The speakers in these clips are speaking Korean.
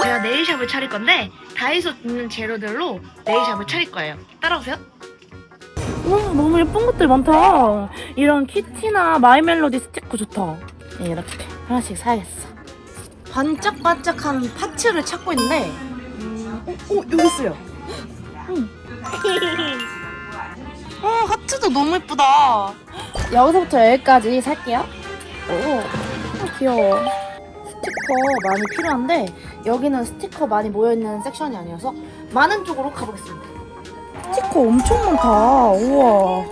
제가 네일샵을 차릴 건데 다이소 있는 재료들로 네일샵을 차릴 거예요. 따라오세요. 와 너무 예쁜 것들 많다. 이런 키티나 마이멜로디 스티커 좋다. 네, 이렇게 하나씩 사야겠어. 반짝반짝한 파츠를 찾고 있는데, 음, 어, 어 여기 있어요. 음. 어 하트도 너무 예쁘다. 여기서부터 여기까지 살게요. 오, 어, 귀여워. 스티커 많이 필요한데 여기는 스티커 많이 모여있는 섹션이 아니어서 많은 쪽으로 가보겠습니다. 스티커 엄청 많다. 우와.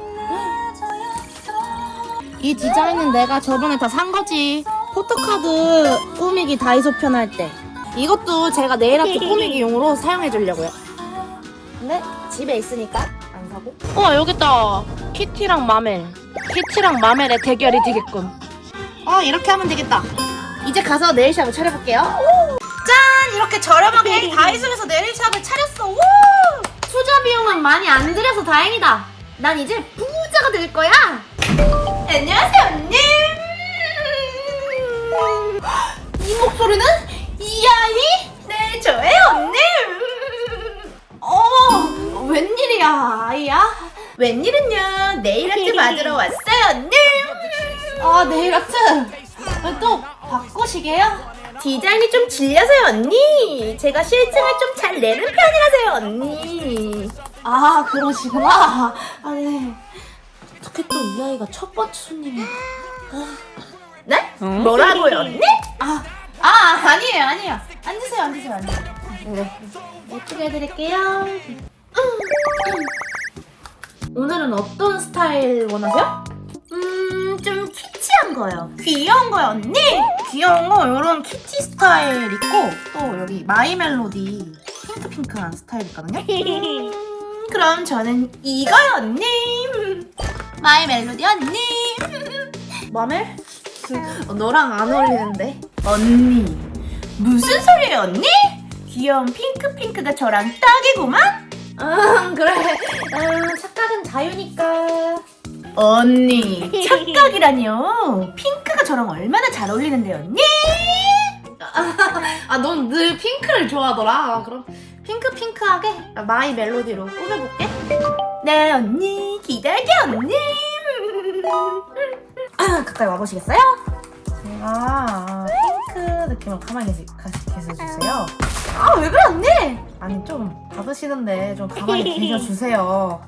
이 디자인은 내가 저번에 다 산 거지. 포토카드 꾸미기 다이소 편 할 때. 이것도 제가 네일 아트 꾸미기용으로 사용해 주려고요. 근데 집에 있으니까 안 사고. 어, 여기 있다. 키티랑 마멜. 키티랑 마멜의 대결이 되겠군. 어, 이렇게 하면 되겠다. 이제 가서 네일샵을 차려볼게요. 짠! 이렇게 저렴하게 다이소에서 네일샵을 차렸어. 우! 투자 비용은 많이 안 들여서 다행이다. 난 이제 부자가 될 거야. 안녕하세요, 언니. 이 목소리는 이 아이? 네, 저예요, 언니. 어, 웬일이야, 아이야? 웬일은요? 네일 아트 받으러 왔어요, 언니. 아, 네일 아트. 또 바꾸시게요? 디자인이 좀 질려서요, 언니. 제가 실증을 좀 잘 내는 편이라서요, 언니. 아, 그러시구나. 아, 네. 어떻게 또 이 아이가 첫 번째 손님이야? 네? 뭐라고요, 언니? 아, 아, 아니에요, 아니에요. 앉으세요, 앉으세요, 앉으세요. 네. 예쁘게 해드릴게요. 오늘은 어떤 스타일 원하세요? 음, 좀 키 치한 거요. 귀여운 거요, 언니. 귀여운 거, 이런 키티 스타일 있고, 또 여기 마이 멜로디 핑크핑크한 스타일 있거든요? 음, 그럼 저는 이거요, 언니. 마이 멜로디 언니! 마멜? 어, 너랑 안 어울리는데? 언니. 무슨 소리예요, 언니? 귀여운 핑크핑크가 저랑 딱이구만? 응, 그래. 음, 착각은 자유니까. 언니, 착각이라뇨. 핑크가 저랑 얼마나 잘 어울리는데, 언니? 아, 넌 늘 핑크를 좋아하더라. 그럼 핑크 핑크하게 마이 멜로디로 꾸며볼게. 네, 언니. 기다릴게, 언니. 가까이 와보시겠어요? 제가 핑크 느낌을 가만히 계시, 가- 계셔주세요. 아, 왜 그래, 언니? 아니, 좀 받으시는데 좀 가만히 계셔주세요.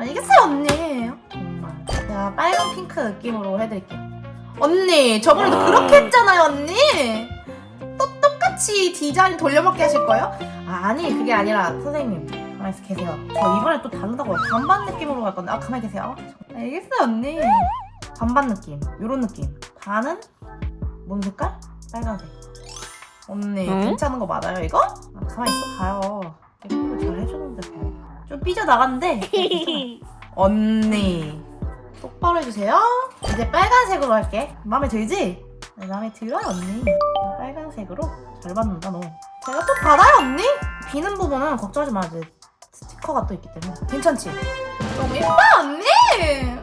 알겠어요, 언니. 정말. 제가 빨간 핑크 느낌으로 해드릴게요. 언니, 저번에도 그렇게 했잖아요, 언니. 또 똑같이 디자인 돌려먹게 하실 거예요? 아, 아니, 그게 아니라, 선생님. 가만히 계세요. 저 이번에 또 다르다고요. 반반 느낌으로 갈 건데. 아, 가만히 계세요. 알겠어요, 언니. 반반 느낌. 요런 느낌. 반은 뭔 색깔? 빨간색. 언니, 괜찮은 거 맞아요, 이거? 아, 가만히 있어 봐요. 예쁘게 잘 해주는데 뭐. 좀 삐져나갔는데. 언니. 똑바로 해주세요. 이제 빨간색으로 할게. 마음에 들지? 네, 마음에 들어요, 언니. 빨간색으로 잘 받는다, 너. 제가 또 받아요, 언니? 비는 부분은 걱정하지 마. 이제 스티커가 또 있기 때문에. 괜찮지? 너무 예뻐, 언니!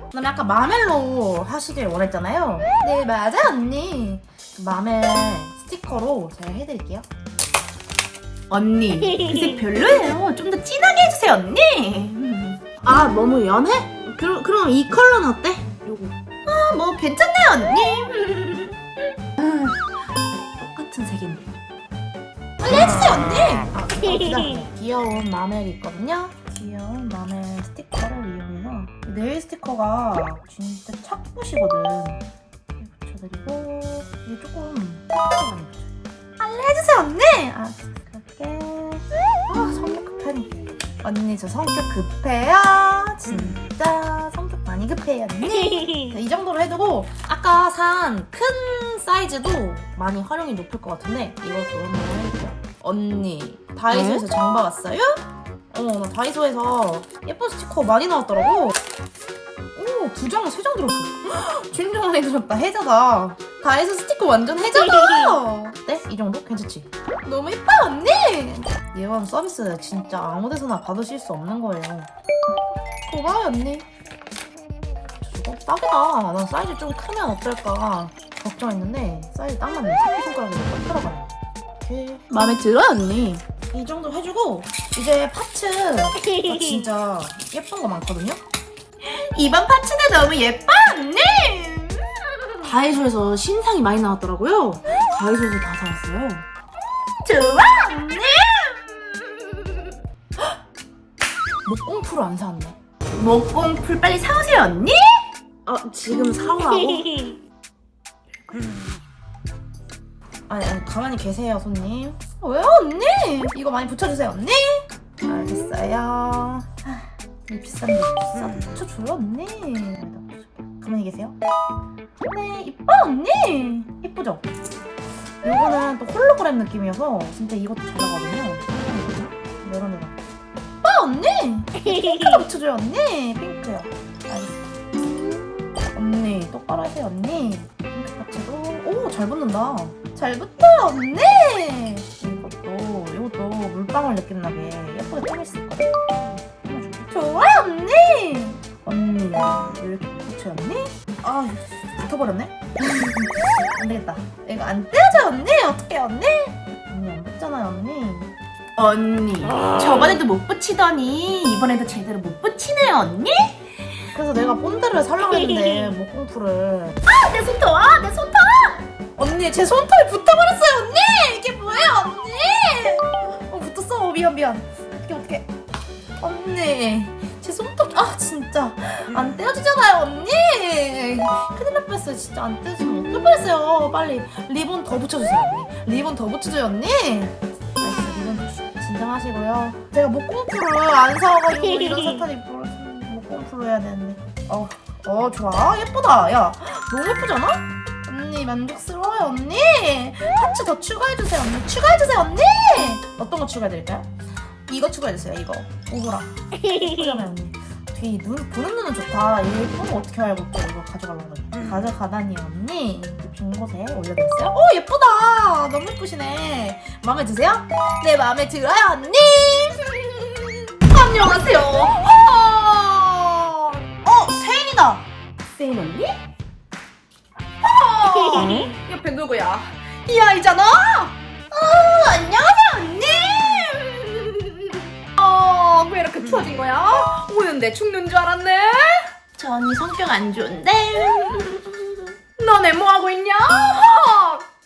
그다음에 아까 마멜로 하시길 원했잖아요. 네, 맞아, 언니. 마멜 스티커로 제가 해드릴게요. 언니, 그 색 별로예요. 좀 더 진하게 해주세요, 언니. 아, 너무 연해? 그럼, 그럼 이 컬러는 어때? 요거. 아, 뭐, 괜찮네요, 언니. 똑같은 색인데. 빨리 해주세요, 언니! 아, 기다려. 귀여운 마멜이 있거든요. 귀여운 마멜 스티커를 이용해서 네일 스티커가 진짜 착붙이거든. 붙여드리고 이게 조금. 빨리 해주세요, 언니! 아, 그렇게. 아, 성격 급하니. 언니, 저 성격 급해요. 진짜 성격 많이 급해요, 언니. 자, 이 정도로 해두고 아까 산 큰 사이즈도 많이 활용이 높을 것 같은데 이것도 한번 해볼게요 언니 다이소에서 장봐 왔어요? 어머 나 다이소에서 예쁜 스티커 많이 나왔더라고 오 두 장, 세 장 들었어 헉, 진짜 많이 들었다 해자다 다이소 스티커 완전 해자다 네? 이 정도? 괜찮지? 너무 예뻐 언니 이번 서비스 진짜 아무 데서나 받으실 수 없는 거예요 고마워요 언니 저거 딱이다. 난 사이즈 좀 크면 어떨까 걱정했는데 사이즈 딱 맞네. 새끼 손가락이 딱 들어가네. 이렇게 마음에 들어 언니? 이 정도 해주고 이제 파츠 아, 진짜 예쁜 거 많거든요. 이번 파츠는 너무 예뻐 언니. 다이소에서 신상이 많이 나왔더라고요. 다이소에서 다 사왔어요. 좋아 언니. 목공풀을 안 사왔네. 목공풀 빨리 사오세요 언니. 아 지금 사오라고? 아니, 아니 가만히 계세요 손님. 아, 왜요 언니? 이거 많이 붙여주세요 언니. 알겠어요. 이 비싼 거 비싸 붙여줘요 언니. 가만히 계세요. 네 이뻐 언니. 이쁘죠? 이거는 또 홀로그램 느낌이어서 진짜 이것도 잘 나가거든요. 데다. 이뻐 언니. 핑크도 붙여줘요 언니. 핑크요. 알겠어. 언니 똑바로 하세요 언니. 핑크 파츠도 오잘 붙는다. 잘 붙어요 언니. 이것도 이것도 물방울 느낌 나게 예쁘게 있거든. 꾸며줄게. 좋아요 언니. 언니 붙여 언니? 아 붙어버렸네. 안 되겠다. 이거 안 떼어져 언니 어떡해 언니? 언니 안 붙잖아요 언니. 언니 저번에도 못 붙이더니 이번에도 제대로 못 붙이네요 언니. 그래서 내가 본드를 살라고 했는데 목공풀을 아, 내 손톱 아, 내 손톱. 언니 제 손톱이 붙어버렸어요 언니 이게 뭐예요 언니 어 붙었어 미안 미안 어떻게 어떻게 언니 아 진짜. 안 떼어지잖아요 언니. 큰일 날 뻔했어요 진짜. 안 떼어지면 어떡할 뻔했어요. 빨리 리본 더 붙여주세요 언니. 리본 더 붙여줘요 언니. 알겠어 리본 주- 진정하시고요. 제가 목공풀을 안 사와가지고 이런 사탄이 벌어지는 목공풀로 해야 되는데. 어, 어 좋아. 예쁘다. 야 너무 예쁘지 않아? 언니 만족스러워요 언니. 파츠 더 추가해주세요 언니. 추가해주세요 언니. 어떤 거 추가해드릴까요? 이거 추가해주세요 이거. 오보라. 예쁘잖아요 언니 이 눈, 보는 눈은 좋다 얘 예쁜 거 어떻게 알고 또 이거 가져가려고 그래 가져가다니 언니 이빈 곳에 올려드렸어요? 오 예쁘다 너무 예쁘시네 마음에 드세요? 네 마음에 들어요 언니 안녕하세요. 어, 어 세인이다 세인 언니? 어, 옆에 누구야? 이 아이잖아. 어, 안녕하세요 어, 왜 이렇게 추워진 거야? 오는데 죽는 줄 알았네. 저 언니 성격 안 좋은데. 너네 뭐 하고 있냐?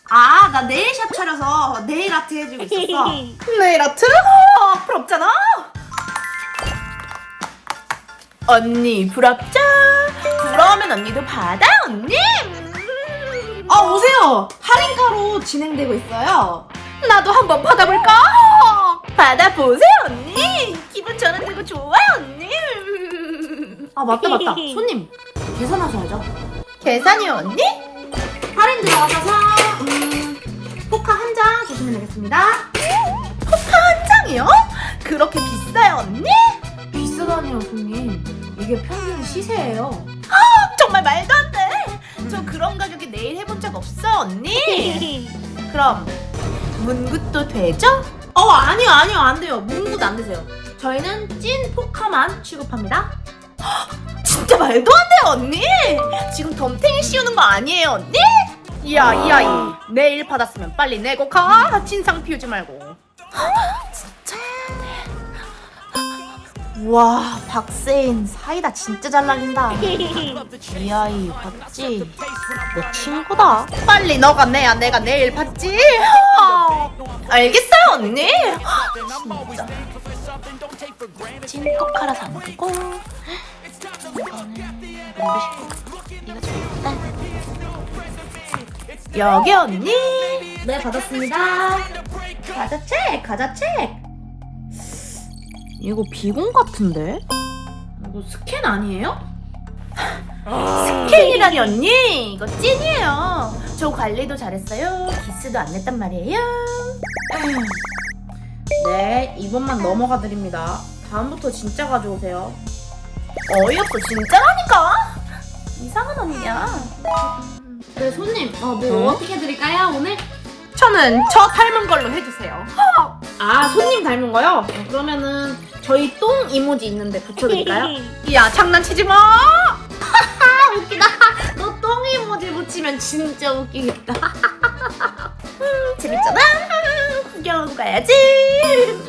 아 나 네일샵 차려서 네일 아트 해주고 있었어 네일 아트? 어, 부럽잖아. 언니 부럽죠? 부러우면 언니도 받아 언니. 아 오세요 할인가로 진행되고 있어요 나도 한번 받아볼까? 받아보세요 언니. 기분 전환 되고 좋아요 언니. 아 맞다 맞다 손님 계산하셔야죠 계산이요 언니? 할인 들어가셔서 음, 포카 한장 주시면 되겠습니다 한 장이요? 그렇게 비싸요 언니? 비싸다니요 손님 이게 평균 시세예요 정말 말도 안 돼. 저 그런 가격에 내일 해본 적 없어 언니. 그럼 문굿도 되죠? 어 아니요 아니요 안 돼요 문구도 안 되세요 저희는 찐 포카만 취급합니다 진짜 말도 안 돼요 언니. 지금 덤탱이 씌우는 거 아니에요 언니? 이야 이 아이 내일 받았으면 빨리 내고 가. 진상 피우지 말고. 우와 박세인 사이다 진짜 잘 날린다 이 아이 봤지? 내 친구다 빨리 너가 내야 내가 내일 받지. 어, 알겠어요 언니. 찐 포카라 담고 이거는 너무 싶고 이거 좋다 여기 언니. 네 받았습니다 가자 책 가자 책 이거 비공 같은데? 이거 스캔 아니에요? 스캔이라니 언니. 이거 찐이에요. 저 관리도 잘했어요. 기스도 안 냈단 말이에요. 네 이번만 넘어가 드립니다 다음부터 진짜 가져오세요 어이없어 진짜라니까. 이상한 언니야. 네 손님 어, 뭐 어? 어떻게 드릴까요 오늘? 저는 저 닮은 걸로 해주세요. 아 손님 닮은 거요? 어, 그러면은 저희 똥 이모지 있는데 붙여드릴까요? 야 장난치지 마. 아 웃기다 너 똥 이모지 붙이면 진짜 웃기겠다 음, 재밌잖아. 구경하고 가야지.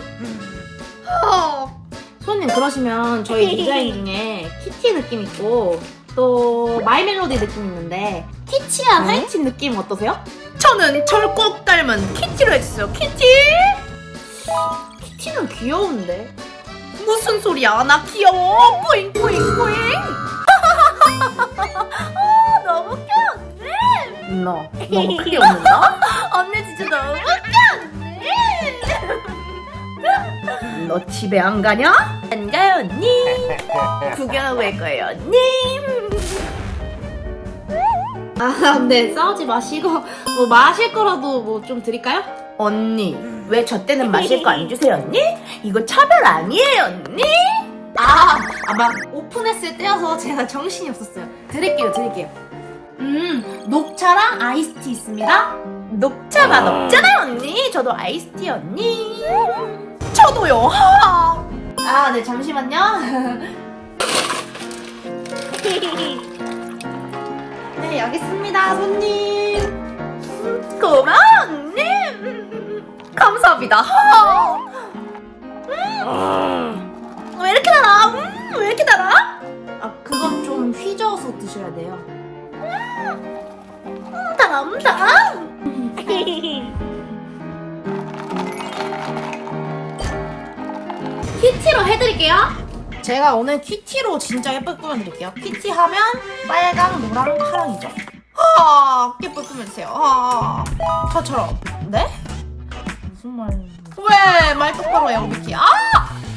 어, 손님 그러시면 저희 디자인 중에 키티 느낌 있고 또 마이 멜로디 느낌 있는데 키치한 네? 하이틴 느낌 어떠세요? 저는 절 꼭 닮은 키티로 해주세요. 키티? 키티는 귀여운데 무슨 소리야? 나 귀여워. 뿌잉 뿌잉 뿌잉. 아, 너무 웃겨 언니. 너 너무 크게 웃는다. 언니 진짜 너무 웃겨 언니. 너 집에 안 가냐? 안 가요 언니. 구경하고 갈 거예요 언니. 아 근데 싸우지 마시고 뭐 마실 거라도 뭐 좀 드릴까요? 언니 왜 저 때는 마실 거 안 주세요 언니? 이거 차별 아니에요 언니? 아, 아, 막 오픈했을 때여서 제가 정신이 없었어요. 드릴게요, 드릴게요. 음, 녹차랑 아이스티 있습니다. 녹차 맛 없잖아요 언니. 저도 아이스티 언니. 저도요. 하. 아, 네, 잠시만요. 네, 여기 있습니다, 손님. 고마워 언니. 음, 감사합니다. 하. 음, 왜 이렇게 달아? 음, 왜 이렇게 달아? 아, 그건 좀 휘저어서 드셔야 돼요. 음, 달아, 음, 달아. 키티로 해드릴게요. 제가 오늘 키티로 진짜 예쁘게 꾸며드릴게요. 키티 하면 빨강, 노랑, 파랑이죠. 아, 예쁘게 꾸며주세요. 아, 저처럼. 네? 무슨 말? 왜? 말 똑바로 해요, 미키. 아!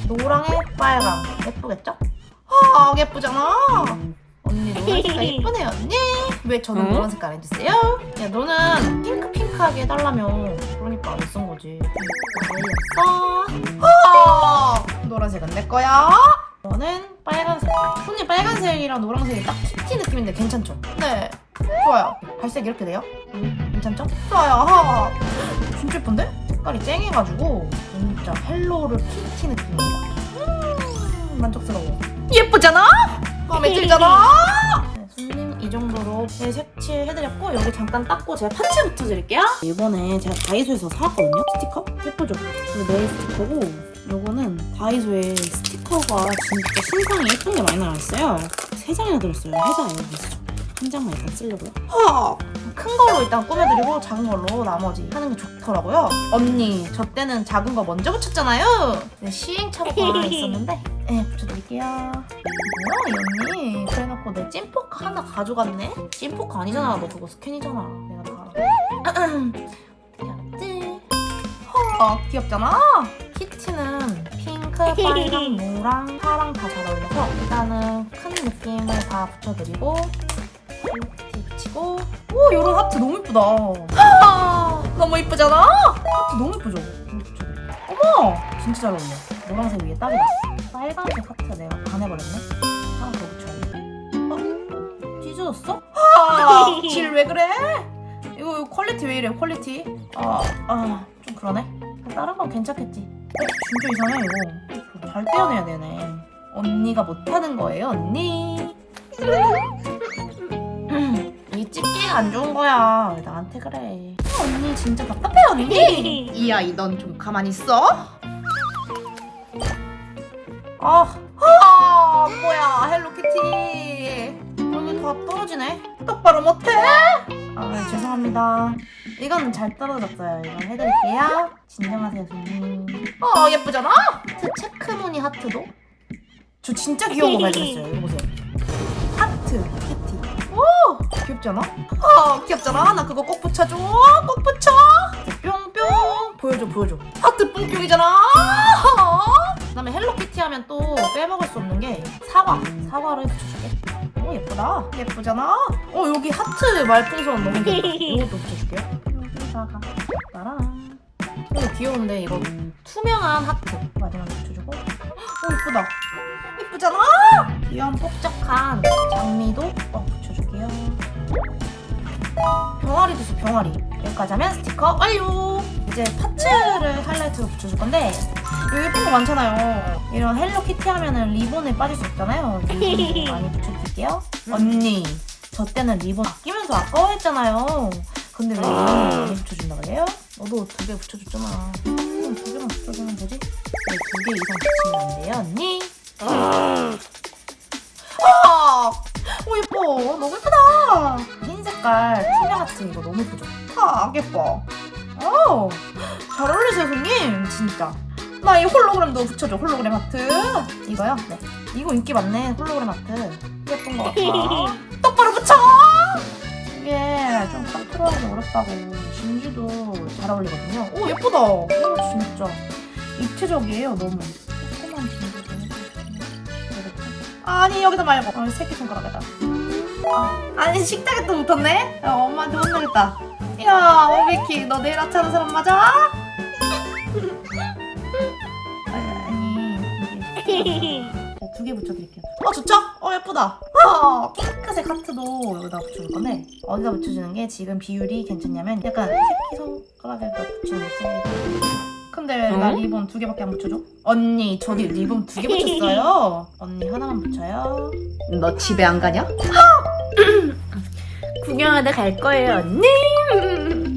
노랑에 빨강. 예쁘겠죠? 아, 예쁘잖아. 언니 노란 색깔 예쁘네, 언니. 왜 저는 응? 노란 색깔 해주세요? 야, 너는 핑크 핑크하게 해달라며. 그러니까 안 쓴 거지. 어이없어. 아, 노란색은 내 거야. 이거는 빨간색. 손님 빨간색이랑 노란색이 딱 키티 느낌인데 괜찮죠? 네. 좋아요. 갈색 이렇게 돼요? 괜찮죠? 좋아요. 하. 진짜 예쁜데? 색깔이 쨍해가지고 진짜 헬로우를 키티 느낌입니다. 음, 만족스러워. 예쁘잖아. 마음에 들잖아. 네, 손님 이 정도로 네, 색칠해드렸고 여기 잠깐 닦고 제가 파츠 붙여드릴게요. 이번에 제가 다이소에서 사왔거든요. 스티커 예쁘죠? 이거 네일 스티커고 요거는 다이소에 스티커가 진짜 신상이 예쁜 게 많이 나와있어요. 세 장이나 들었어요. 그래서 한 장만 일단 쓰려고요. 허! 큰 걸로 일단 꾸며드리고 작은 걸로 나머지 하는 게 좋더라고요. 언니, 저 때는 작은 거 먼저 붙였잖아요. 네, 시행착오가 있었는데 네, 붙여드릴게요. 뭐야 이 언니 그래놓고 내 찐포크 하나 가져갔네? 찐포크 아니잖아 너 그거 스캔이잖아 내가 다 알아 귀엽지? 어 귀엽잖아 키티는 핑크, 빨강, 노랑, 파랑 다 잘 어울려서 일단은 큰 느낌을 다 붙여드리고 붙이고 오 요런 하트 너무 예쁘다. 아, 너무 예쁘잖아? 하트 너무 붙여드릴게요. 어머! 진짜 잘 어울려. 노란색 위에 딱이다 빨간색 하트 내가 반해버렸네. 하나 더 붙여야겠다 어? 찢어졌어? 아, 질왜 그래? 이거, 이거 퀄리티 왜 이래 퀄리티? 아, 아, 좀 그러네? 다른 건 괜찮겠지? 어, 진짜 이상해 이거. 잘 떼어내야 되네. 언니가 못하는 거예요 언니 안 좋은 거야. 왜 나한테 그래? 아, 언니 진짜 답답해 언니. 이 아이 넌 좀 가만히 있어. 아, 아 뭐야 헬로키티. 여기 다 떨어지네. 똑바로 못해. 아 죄송합니다. 이건 잘 떨어졌어요. 이건 해드릴게요. 진정하세요 손님. 어 예쁘잖아? 하트 체크 무늬 하트도? 저 진짜 귀여운 거 발견했어요. 이거 보세요. 하트 키티. 오 귀엽지 않아? 아 귀엽잖아? 나 그거 꼭 붙여줘. 꼭 붙여. 뿅뿅. 보여줘 보여줘. 하트 뿅뿅이잖아. 그 다음에 헬로키티 하면 또 빼먹을 수 없는 게 사과. 사과를 붙여줄게. 오 예쁘다. 예쁘잖아. 어 여기 하트 말풍선 너무 귀엽다 이것도 붙여줄게요. 여기다가. 나랑 이거 귀여운데 이거. 투명한 하트. 마지막에 붙여주고. 오 예쁘다. 예쁘잖아. 귀여운 뻑적한 장미도 꼭 붙여줄게요 병아리도 있어 병아리 여기까지 하면 스티커 완료 이제 파츠를 하이라이트로 붙여줄 건데 여기 예쁜 거 많잖아요 이런 헬로키티 하면은 리본에 빠질 수 없잖아요 리본 많이 붙여드릴게요 언니 저 때는 리본 아끼면서 아까워했잖아요 근데 왜 이거는 많이 붙여준다 그래요? 너도 두 개 붙여줬잖아. 그럼 두 개만 붙여주면 되지? 왜 두 개 이상 붙이면 안 돼요, 언니? 아! 오, 예뻐. 너무 예쁘다. 흰 색깔 투명 하트 이거 너무 예쁘죠? 아, 예뻐. 오, 잘 어울리세요, 손님. 진짜. 나 이 홀로그램도 붙여줘, 홀로그램 하트. 이거요? 네. 이거 인기 많네, 홀로그램 하트. 예쁜 거 같아. 똑바로 붙여! 이게 좀 컨트롤하기 어렵다고. 진주도 잘 어울리거든요. 오, 예쁘다. 오, 진짜. 입체적이에요, 너무. 조그만 진주도 이렇게. 아니, 여기다 말고. 어, 새끼 손가락에다. 아, 아니, 식탁에 또 붙었네? 야, 엄마한테 혼나겠다. 야, 오비키, 너 내일 아트 하는 사람 맞아? 아니, 두 개 붙여드릴게요. 어, 좋죠? 어, 예쁘다. 아, 핑크색 하트도 여기다 붙여줄 건데, 어디다 붙여주는 게 지금 비율이 괜찮냐면, 약간 새끼 손가락에다 붙이는 게. 근데 왜나 리본 두 개밖에 안 붙여줘? 언니, 저기 리본 두 개 붙였어요. 언니 하나만 붙여요. 너 집에 안 가냐? 구경하다 갈 거예요 언니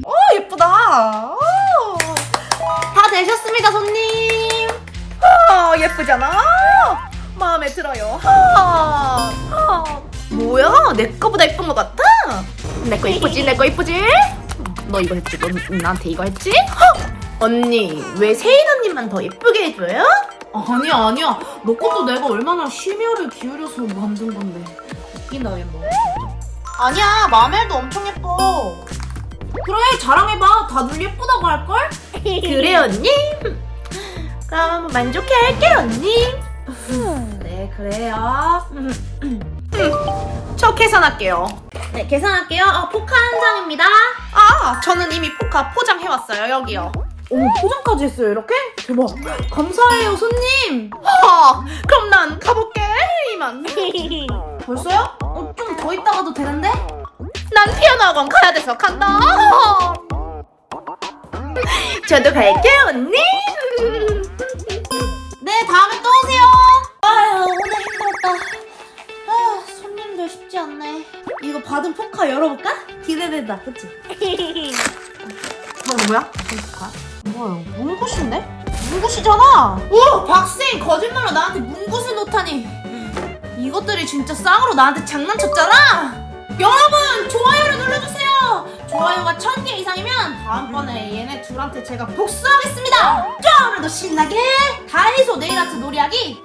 어, 예쁘다. 오. 다 되셨습니다, 손님. 아 예쁘잖아 마음에 들어요 아, 아, 뭐야 내 거보다 예쁜 것 같아 내 거 예쁘지 내 거 예쁘지 너 이거 했지 너 나한테 이거 했지 헉! 언니 왜 세인 언니만 더 예쁘게 해줘요? 아니야, 아니야. 너 것도 내가 얼마나 심혈을 기울여서 만든 건데. 웃긴다, 얘 뭐. 아니야, 마멜도 엄청 예뻐. 그래, 자랑해봐. 다들 예쁘다고 할걸? 그래 언니 그럼 만족해 할게 언니 네, 그래요. 저 계산할게요 네, 계산할게요. 어, 포카 한 장입니다. 아 저는 이미 포카 포장해왔어요 여기요 어머, 포장까지 했어요, 이렇게? 대박. 감사해요, 손님. 아, 그럼 난 가볼게 이만 벌써요? 어, 좀 더 있다 가도 되는데? 난 피아노 학원 가야 돼서 간다. 저도 갈게 언니. 네, 다음에 또 오세요. 아유, 오늘 힘들었다. 아, 손님들 쉽지 않네. 이거 받은 포카 열어볼까? 기대된다, 그치? 어 뭐야? 뭐야, 문구시인데? 문구시잖아! 오! 박생 거짓말로 나한테 문구시 놓다니! 이것들이 진짜 쌍으로 나한테 장난쳤잖아! 여러분! 좋아요를 눌러주세요! 좋아요가 1000개 이상이면 다음번에 얘네 둘한테 제가 복수하겠습니다! 자, 오늘도 신나게 다이소 네일아트 놀이하기